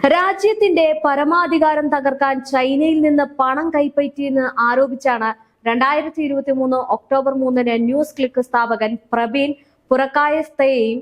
രാജ്യത്തിന്റെ പരമാധികാരം തകർക്കാൻ ചൈനയിൽ നിന്ന് പണം കൈപ്പറ്റിയെന്ന് ആരോപിച്ചാണ് രണ്ടായിരത്തി ഇരുപത്തി മൂന്ന് ഒക്ടോബർ മൂന്നിന് ന്യൂസ് ക്ലിക്ക് സ്ഥാപകൻ പ്രവീൺ പുറക്കായസ്തയെയും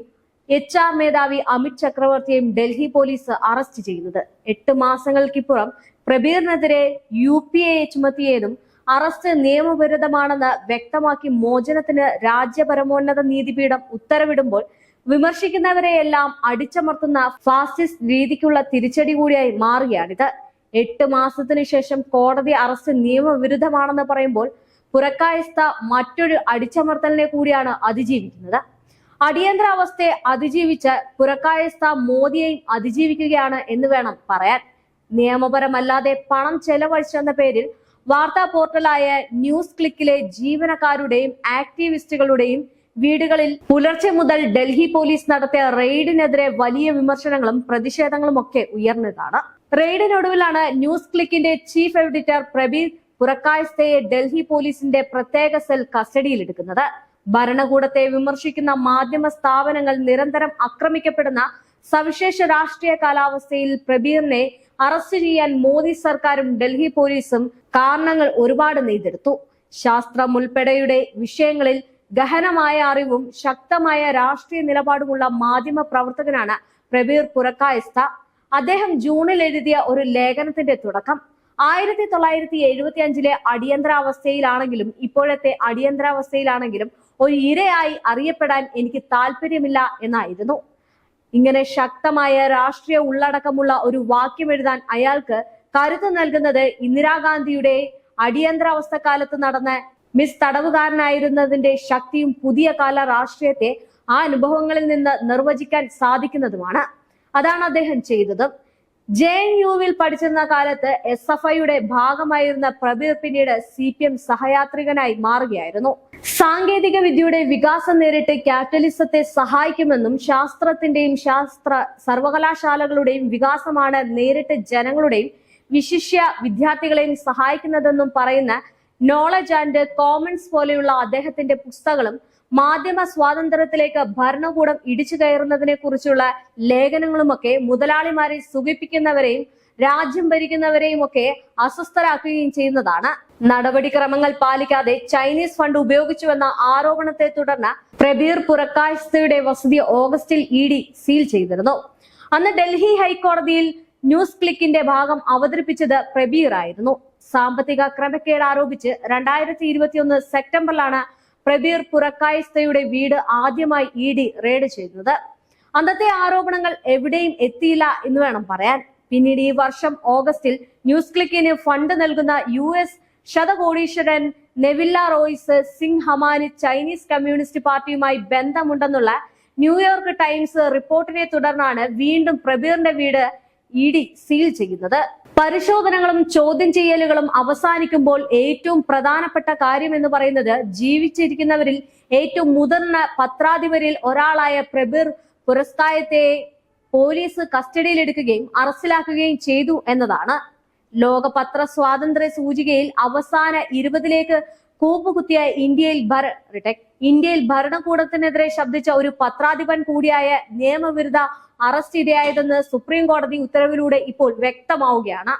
എച്ച് ആർ മേധാവി അമിത് ചക്രവർത്തിയെയും ഡൽഹി പോലീസ് അറസ്റ്റ് ചെയ്യുന്നത്. എട്ട് മാസങ്ങൾക്കിപ്പുറം പ്രബീറിനെതിരെ യു പി എ ചുമത്തിയതും അറസ്റ്റ് നിയമവിരുദ്ധമാണെന്ന് വ്യക്തമാക്കി മോചനത്തിന് രാജ്യപരമോന്നത നീതിപീഠം ഉത്തരവിടുമ്പോൾ വിമർശിക്കുന്നവരെയെല്ലാം അടിച്ചമർത്തുന്ന ഫാസിസ്റ്റ് രീതിക്കുള്ള തിരിച്ചടി കൂടിയായി മാറുകയാണിത്. എട്ട് മാസത്തിനു ശേഷം കോടതി അറസ്റ്റ് നിയമവിരുദ്ധമാണെന്ന് പറയുമ്പോൾ പുറക്കായസ്ഥ മറ്റൊരു അടിച്ചമർത്തലിനെ കൂടിയാണ് അതിജീവിക്കുന്നത്. അടിയന്തരാവസ്ഥയെ അതിജീവിച്ച് പുറക്കായസ്ഥ മോദിയെയും അതിജീവിക്കുകയാണ് എന്ന് വേണം പറയാൻ. നിയമപരമല്ലാതെ പണം ചെലവഴിച്ചെന്ന പേരിൽ വാർത്താ പോർട്ടലായ ന്യൂസ് ക്ലിക്കിലെ ജീവനക്കാരുടെയും ആക്ടിവിസ്റ്റുകളുടെയും വീടുകളിൽ പുലർച്ചെ മുതൽ ഡൽഹി പോലീസ് നടത്തിയ റെയ്ഡിനെതിരെ വലിയ വിമർശനങ്ങളും പ്രതിഷേധങ്ങളും ഒക്കെ ഉയർന്നതാണ്. റെയ്ഡിനൊടുവിലാണ് ന്യൂസ് ക്ലിക്കിന്റെ ചീഫ് എഡിറ്റർ പ്രബീർ പുറക്കായസ്ഥയെ ഡൽഹി പോലീസിന്റെ പ്രത്യേക സെൽ കസ്റ്റഡിയിലെടുക്കുന്നത്. ഭരണകൂടത്തെ വിമർശിക്കുന്ന മാധ്യമ സ്ഥാപനങ്ങൾ നിരന്തരം ആക്രമിക്കപ്പെടുന്ന സവിശേഷ രാഷ്ട്രീയ കാലാവസ്ഥയിൽ പ്രബീറിനെ അറസ്റ്റ് ചെയ്യാൻ മോദി സർക്കാരും ഡൽഹി പോലീസും കാരണങ്ങൾ ഒരുപാട് നെയ്തെടുത്തു. ശാസ്ത്രം ഉൾപ്പെടെയുടെ വിഷയങ്ങളിൽ ഗഹനമായ അറിവും ശക്തമായ രാഷ്ട്രീയ നിലപാടുമുള്ള മാധ്യമ പ്രവർത്തകനാണ് പ്രബീർ പുറക്കായസ്ഥ അദ്ദേഹം ജൂണിൽ എഴുതിയ ഒരു ലേഖനത്തിന്റെ തുടക്കം. ആയിരത്തി തൊള്ളായിരത്തി എഴുപത്തി അഞ്ചിലെ അടിയന്തരാവസ്ഥയിലാണെങ്കിലും ഇപ്പോഴത്തെ അടിയന്തരാവസ്ഥയിലാണെങ്കിലും ഒരു ഇരയായി അറിയപ്പെടാൻ എനിക്ക് താല്പര്യമില്ല എന്നായിരുന്നു. ഇങ്ങനെ ശക്തമായ രാഷ്ട്രീയ ഉള്ളടക്കമുള്ള ഒരു വാക്യം എഴുതാൻ അയാൾക്ക് കരുത്ത് നൽകുന്നത് ഇന്ദിരാഗാന്ധിയുടെ അടിയന്തരാവസ്ഥ കാലത്ത് നടന്ന മിസ് തടവുകാരനായിരുന്നതിന്റെ ശക്തിയും പുതിയ കാല രാഷ്ട്രീയത്തെ ആ അനുഭവങ്ങളിൽ നിന്ന് നിർവചിക്കാൻ സാധിക്കുന്നതുമാണ്. അതാണ് അദ്ദേഹം ചെയ്തത്. ജെ എൻ യുവിൽ പഠിച്ചിരുന്ന കാലത്ത് എസ് എഫ് ഐയുടെ ഭാഗമായിരുന്ന പ്രബീർ പിന്നീട് സി പി എം സഹയാത്രികനായി മാറുകയായിരുന്നു. സാങ്കേതിക വിദ്യയുടെ വികാസം നേരിട്ട് ക്യാപിറ്റലിസത്തെ സഹായിക്കുമെന്നും ശാസ്ത്രത്തിന്റെയും ശാസ്ത്ര സർവകലാശാലകളുടെയും വികാസമാണ് നേരിട്ട് ജനങ്ങളുടെയും വിശിഷ്യ വിദ്യാർത്ഥികളെയും സഹായിക്കുന്നതെന്നും പറയുന്ന നോളജ് ആൻഡ് കോമൺസ് പോലെയുള്ള അദ്ദേഹത്തിന്റെ പുസ്തകങ്ങളും മാധ്യമ സ്വാതന്ത്ര്യത്തിലേക്ക് ഭരണകൂടം ഇടിച്ചു കയറുന്നതിനെ കുറിച്ചുള്ള ലേഖനങ്ങളുമൊക്കെ മുതലാളിമാരെ സുഖിപ്പിക്കുന്നവരെയും രാജ്യം ഭരിക്കുന്നവരെയും ഒക്കെ അസ്വസ്ഥരാക്കുകയും ചെയ്യുന്നതാണ്. നടപടിക്രമങ്ങൾ പാലിക്കാതെ ചൈനീസ് ഫണ്ട് ഉപയോഗിച്ചുവെന്ന ആരോപണത്തെ തുടർന്ന് പ്രബീർ പുറക്കാഴ്ചയുടെ വസതി ഓഗസ്റ്റിൽ ഇ ഡി സീൽ ചെയ്തിരുന്നു. അന്ന് ഡൽഹി ഹൈക്കോടതിയിൽ ന്യൂസ് ക്ലിക്കിന്റെ ഭാഗം അവതരിപ്പിച്ചത് പ്രബീർ ആയിരുന്നു സാമ്പത്തിക ക്രമക്കേട് ആരോപിച്ച് രണ്ടായിരത്തി ഇരുപത്തിയൊന്ന് സെപ്റ്റംബറിലാണ് പ്രബീർ പുറക്കായസ്തയുടെ വീട് ആദ്യമായി ഇ ഡി റെയ്ഡ് ചെയ്യുന്നത് അന്നത്തെ ആരോപണങ്ങൾ എവിടെയും എത്തിയില്ല എന്ന് വേണം പറയാൻ. പിന്നീട് ഈ വർഷം ഓഗസ്റ്റിൽ ന്യൂസ് ക്ലിക്കിന് ഫണ്ട് നൽകുന്ന യു എസ് ശതകോടീശ്വരൻ നെവില്ല റോയ്സ് സിംഗ് ഹമാന് ചൈനീസ് കമ്മ്യൂണിസ്റ്റ് പാർട്ടിയുമായി ബന്ധമുണ്ടെന്നുള്ള ന്യൂയോർക്ക് ടൈംസ് റിപ്പോർട്ടിനെ തുടർന്നാണ് വീണ്ടും പ്രബീറിന്റെ വീട് ഇ ഡി സീൽ ചെയ്യുന്നത്. പരിശോധനകളും ചോദ്യം ചെയ്യലുകളും അവസാനിക്കുമ്പോൾ ഏറ്റവും പ്രധാനപ്പെട്ട കാര്യം എന്ന് പറയുന്നത് ജീവിച്ചിരിക്കുന്നവരിൽ ഏറ്റവും മുതിർന്ന പത്രാധിപരിൽ ഒരാളായ പ്രബിർ പുരസ്കാരത്തെ പോലീസ് കസ്റ്റഡിയിൽ കസ്റ്റഡിയിലെടുക്കുകയും അറസ്റ്റിലാക്കുകയും ചെയ്തു എന്നതാണ്. ലോക പത്ര സ്വാതന്ത്ര്യ സൂചികയിൽ അവസാന ഇരുപതിലേക്ക് കൂപ്പുകുത്തിയ ഇന്ത്യയിൽ ഭര റിടെക് ഇന്ത്യയിൽ ഭരണകൂടത്തിനെതിരെ ശബ്ദിച്ച ഒരു പത്രാധിപൻ കൂടിയായ നിയമവിരുദ്ധ അറസ്റ്റ് ഇരയായതെന്ന് സുപ്രീം കോടതി ഉത്തരവിലൂടെ ഇപ്പോൾ വ്യക്തമാവുകയാണ്.